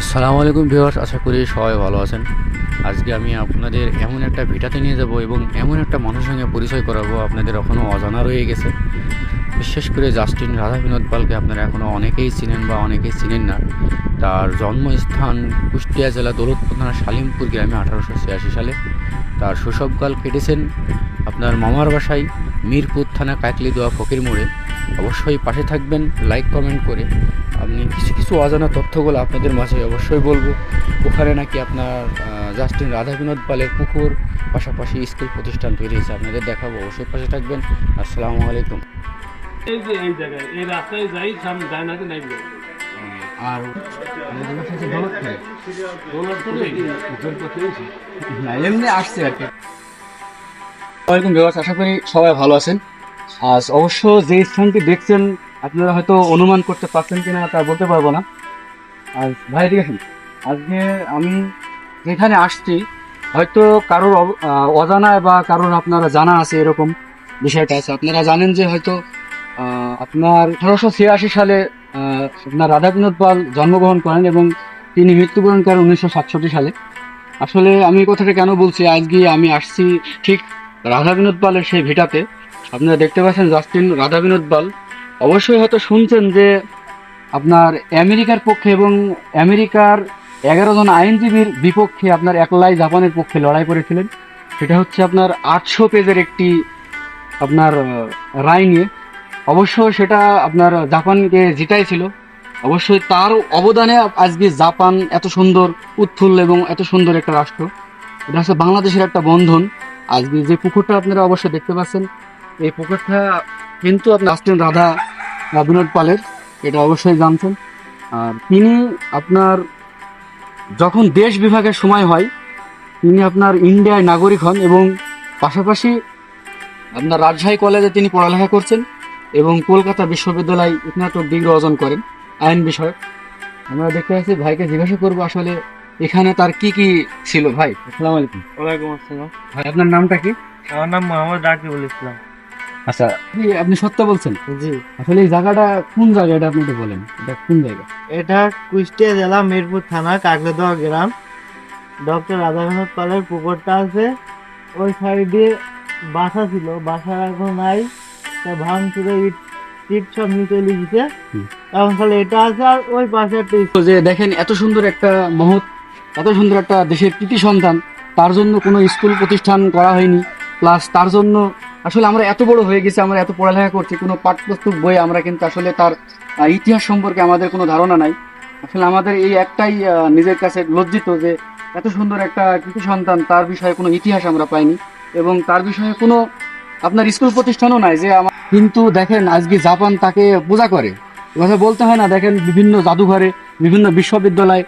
আসসালামু আলাইকুম ভিউয়ার্স, আশা করি সবাই ভালো আছেন। আজকে আমি আপনাদের এমন একটা ভিটাতে নিয়ে যাব এবং এমন একটা মানুষের সঙ্গে পরিচয় করাবো, আপনাদের এখনও অজানা রয়ে গেছে। বিশেষ করে জাস্টিন রাধা বিনোদ পালকে আপনারা এখনও অনেকেই চিনেন বা অনেকেই চিনেন না। তার জন্মস্থান কুষ্টিয়া জেলা দৌলতপুর থানা শালিমপুর গ্রামে আঠারোশো ছিয়াশি সালে। তার শৈশবকাল কেটেছেন আপনার মামার বাসায়, মিরপুর থানা কাকলি দোয়া ফকির মোড়ে। অবশ্যই পাশে থাকবেন লাইক কমেন্ট করে। আপনি কিছু কিছু অজানা তথ্যগুলো আপনাদের মাঝে অবশ্যই বলব। ওখানে নাকি আপনার জাস্টিন রাধা বিনোদ পালের পুকুর পাশাপাশি স্কুল প্রতিষ্ঠান তৈরি হয়েছে। আপনাদের দেখাবো অবশ্যই পাশে থাকবেন। আসসালামু আলাইকুম। এই যে এই জায়গায় এই রাস্তায় যাই সামনে যায় না নাই আর এমনি আসছে আর কি। আশা করি সবাই ভালো আছেন। আজ অবশ্য যে স্থানটি দেখছেন আপনারা হয়তো অনুমান করতে পারছেন কিনা তা বলতে পারব না। আর ভাই ঠিক আছেন আজকে আমি যেখানে আসছি হয়তো কারোর অব- আহ, অজানা বা কারোর আপনারা জানা আছে এরকম বিষয়টা আছে। আপনারা জানেন যে হয়তো আপনার আঠারোশো ছিয়াশি সালে আপনার রাধা বিনোদ পাল জন্মগ্রহণ করেন এবং তিনি মৃত্যুবরণ করেন উনিশশো সাতষট্টি সালে। আসলে আমি কথাটা কেন বলছি? আজকে আমি আসছি ঠিক রাধা বিনোদ পালের সেই ভিটাতে। আপনারা দেখতে পাচ্ছেন জাস্টিন রাধা বিনোদ পাল অবশ্যই হয়তো শুনছেন যে আপনার আমেরিকার পক্ষে এবং আমেরিকার এগারো জন আইনজীবীর বিপক্ষে আপনার একলাই জাপানের পক্ষে লড়াই করেছিলেন। সেটা হচ্ছে আপনার আটশো পেজের একটি আপনার রায় নিয়ে। অবশ্য সেটা আপনার জাপানকে জিতাইছিল অবশ্যই তার অবদানে আজকে জাপান এত সুন্দর, উৎফুল্ল এবং এত সুন্দর একটা রাষ্ট্র। এটা হচ্ছে বাংলাদেশের একটা বন্ধন। আজকে যে পুকুরটা আপনারা অবশ্যই দেখতে পাচ্ছেন এই পুকুরটা কিন্তু আপনি আসছেন রাধা আহ, পালের এটা অবশ্যই জানছেন আর তিনি আপনার যখন দেশ বিভাগের সময় হয় তিনি আপনার ইন্ডিয়ায় নাগরিক হন এবং পাশাপাশি আপনার রাজশাহী কলেজে তিনি পড়ালেখা করছেন এবং কলকাতা বিশ্ববিদ্যালয় স্নাতক ডিগ্রি অর্জন করেন আইন বিষয়ক। আমরা দেখতে পাচ্ছি ভাইকে জিজ্ঞাসা করব আসলে এখানে তার কি কি ছিল? ভাই আসসালামু আলাইকুম। ওয়ালাইকুম আসসালাম। ভাই আপনার নামটা কি? আমার নাম মোহাম্মদ রাকিবুল ইসলাম। আচ্ছা আপনি সত্য বলছেন? জি। আসলে এই জায়গাটা কোন জায়গা এটা আপনি বলেন। এটা কোন জায়গা? এটা কুষ্টিয়া জেলা মিরপুর থানা কাকলেদোয়া গ্রাম। ডক্টর রাধাবিনোদ পালের পুকুরটা আছে। ওই সাইডে বাসা ছিল বাসা এখন নাই। তা ভাঙচুরে ইট ইট সব নিচে লিখেছে। এখন খালি এটা আছে আর ওই পাশে একটা যে দেখেন এত সুন্দর একটা মহৎ এত সুন্দর একটা দেশের কৃতি সন্তান তার জন্য কোনো স্কুল প্রতিষ্ঠান করা হয়নি। প্লাস তার জন্য আসলে আমরা এত বড় হয়ে গেছি, আমরা এত পড়ালেখা করছি, কোনো পাঠ্যপুস্তক বই আমরা কিন্তু আসলে তার ইতিহাস সম্পর্কে আমাদের কোনো ধারণা নাই। আসলে আমাদের এই একটাই নিজের কাছে লজ্জিত যে এত সুন্দর একটা কৃতি সন্তান, তার বিষয়ে কোনো ইতিহাস আমরা পাইনি এবং তার বিষয়ে কোনো আপনার স্কুল প্রতিষ্ঠানও নাই যে আমার কিন্তু দেখেন আজকে জাপান তাকে পূজা করে। কথা বলতে হয় না, দেখেন বিভিন্ন জাদুঘরে, বিভিন্ন বিশ্ববিদ্যালয়